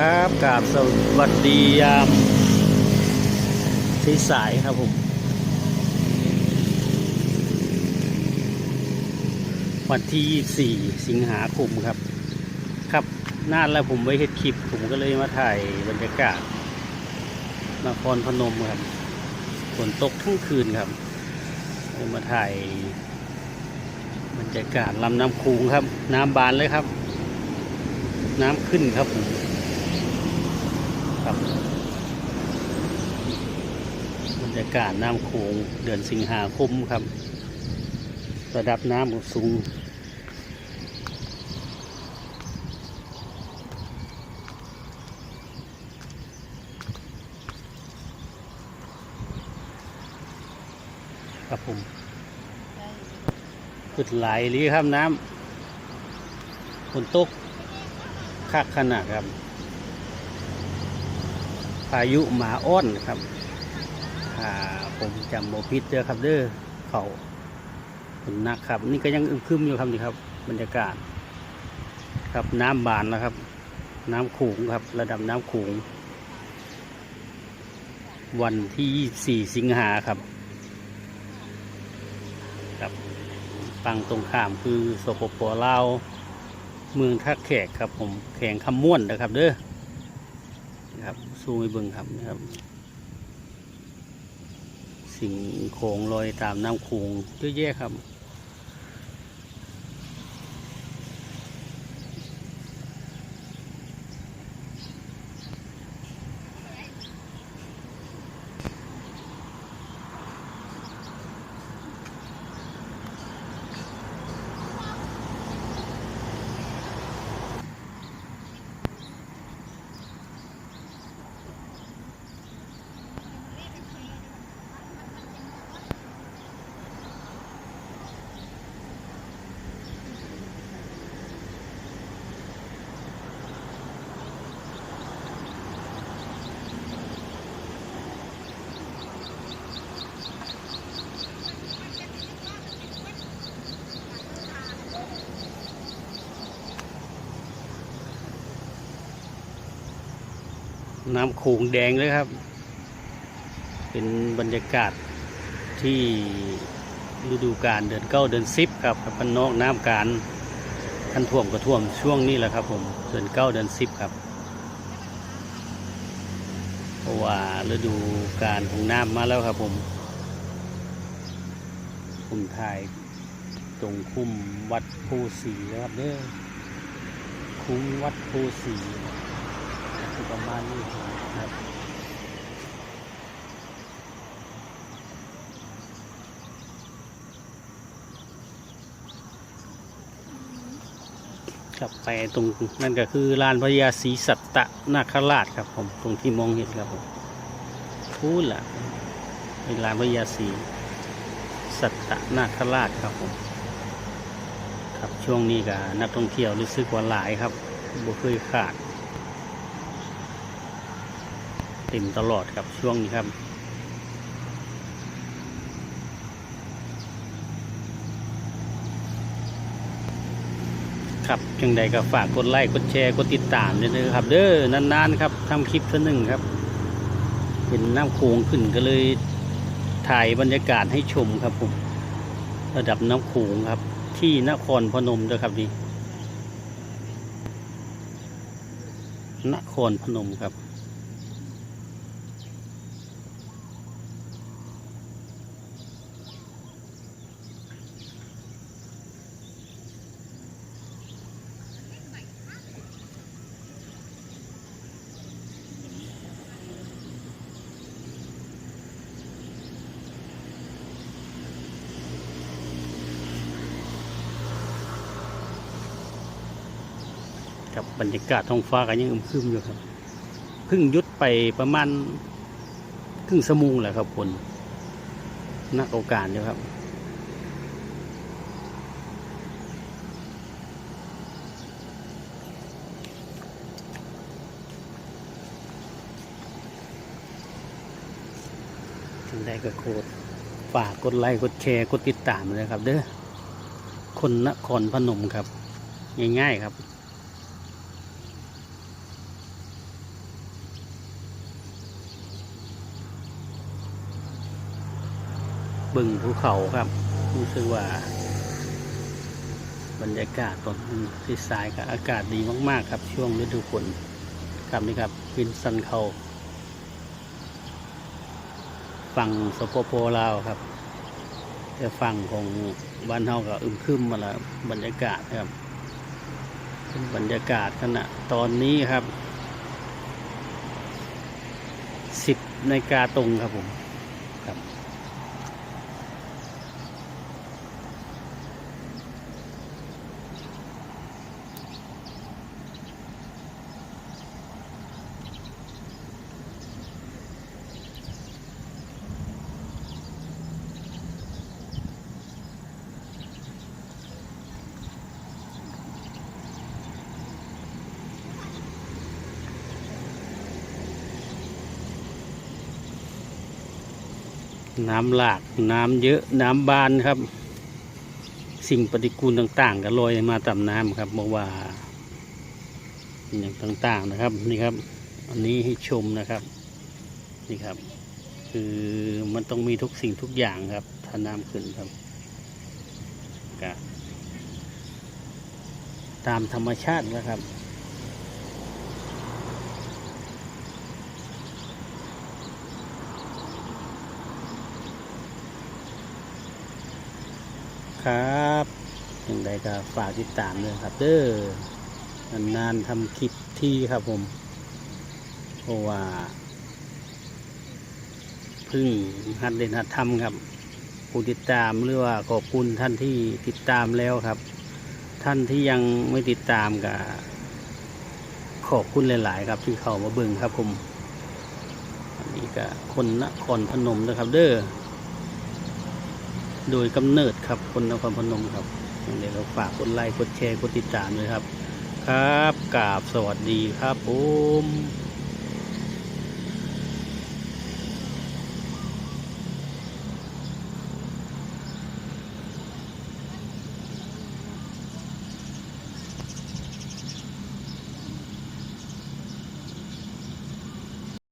ครับกราบสวัสดียามสายครับผม วันที่ 24 สิงหาคมครับ ครับนานแล้วผมไว้เฮ็ดคลิป ผมก็เลยมาถ่ายบรรยากาศนครพนมครับฝนตกทั้งคืนครับเลยมาถ่ายบรรยากาศลำน้ำคูงครับ น้ำบานเลยครับ น้ำขึ้นครับผม ครับบรรยากาศน้ำโขงเดือนสิงหาคมครับ ระดับน้ำสูงครับผมขึ้นไหลายลีครับน้ำฝนตกคักขนาดครับ พายุหมาอ้อนครับอ่าผมจำโมพิษเด้อครับเด้อเขาฝนหนักครับ นี่ก็ยังอึมครึมอยู่ครับนี่ครับ บรรยากาศ ครับน้ำบานแล้วครับ น้ำขูงครับ ระดับน้ำขูงวันที่ 24 สิงหาครับครับฝั่งตรงข้ามคือสปปลาวเมืองท่าแขกครับผมแข่งคำม่วนนะครับเด้อ นะครับสู้ไม่เบิ่งครับนะครับ สิ่งโขงลอยตามน้ำโขงเยอะแยะครับ น้ำโขงแดงเลยครับ เป็นบรรยากาศที่ฤดูกาลเดือนเก้าเดือนสิบครับครับพันนอกน้ำการท่านท่วมก็ท่วมช่วงนี้แหละครับ ผมเดือนเก้าเดือนสิบครับเพราะว่าฤดูกาลของน้ำมาแล้วครับ ผม ผมถ่ายตรงคุ้มวัดภูสีนะครับเด้อคุ้มวัดภูสี คือประมาณนี้ครับกลับไปตรงนั่นก็คือลานพญาศรีสัตตนาคราชครับผมตรงที่มองเห็นครับผมพูดละเป็นลานพญาศรีสัตตนาคราชครับผมครับช่วงนี้ก็นักท่องเที่ยวรู้สึกว่าหลายครับบ่เคยขาด เต็มตลอดครับช่วงนี้ครับ ครับจังใดก็ฝากกดไลค์กดแชร์กดติดตามด้วยนะครับ เด้อนานๆครับทำคลิปเท่านึงครับ เป็นน้ำโขงขึ้นก็เลยถ่ายบรรยากาศให้ชมครับผมระดับน้ำโขงครับ ที่นครพนมด้วยครับนี่นครพนมครับ กับบรรยากาศท้องฟ้าก็ยังอึมครึมอยู่ครับเพิ่งยุดไปประมาณครึ่งสมุงแหละครับฝนนักโอกาสอยู่ครับถึงได้ก็โคดฝากกดไลค์กดแชร์กดติดตามเลยครับ เด้อคนนครพนมครับ ง่ายๆครับ บึงภูเขาครับรู้สึกว่า บรรยากาศตอนที่สายกับอากาศดีมาก ๆ ครับ ช่วงฤดูฝนครับนี่ครับวินซันเขาฝั่งสปปลาวครับแต่ฝั่งของบ้านเฮาก็อึมครึมมาแล้วบรรยากาศครับบรรยากาศขณะตอนนี้ครับสิบนาฬิกาตรงครับผม น้ำหลากน้ำเยอะน้ำบานครับ สิ่งปฏิกูลต่างๆก็ลอยมาตามน้ำครับเมื่อว่าอย่างต่างๆนะครับนี่ครับ อันนี้ให้ชมนะครับนี่ครับ คือมันต้องมีทุกสิ่งทุกอย่างครับถ้าน้ำขึ้นครับกตามธรรมชาติแล้วครับ ครับอย่างใดก็ฝากติดตามเลยครับ เด้อนานๆทำคลิปที่ครับผม เพราะว่าพึ่งหัดเด่นหัดทำครับ ผู้ติดตามหรือว่าขอบคุณท่านที่ติดตามแล้วครับ ท่านที่ยังไม่ติดตามก็ขอบคุณหลาย ๆ ครับที่เข้ามาเบิ่งครับผมอันนี้ก็คนนครพนมนะครับ เด้อ โดยกำเนิดครับคนนครพนมครับยังไงก็ฝากกดไลค์กดแชร์กดติดตามด้วยครับ ครับกราบสวัสดีครับผม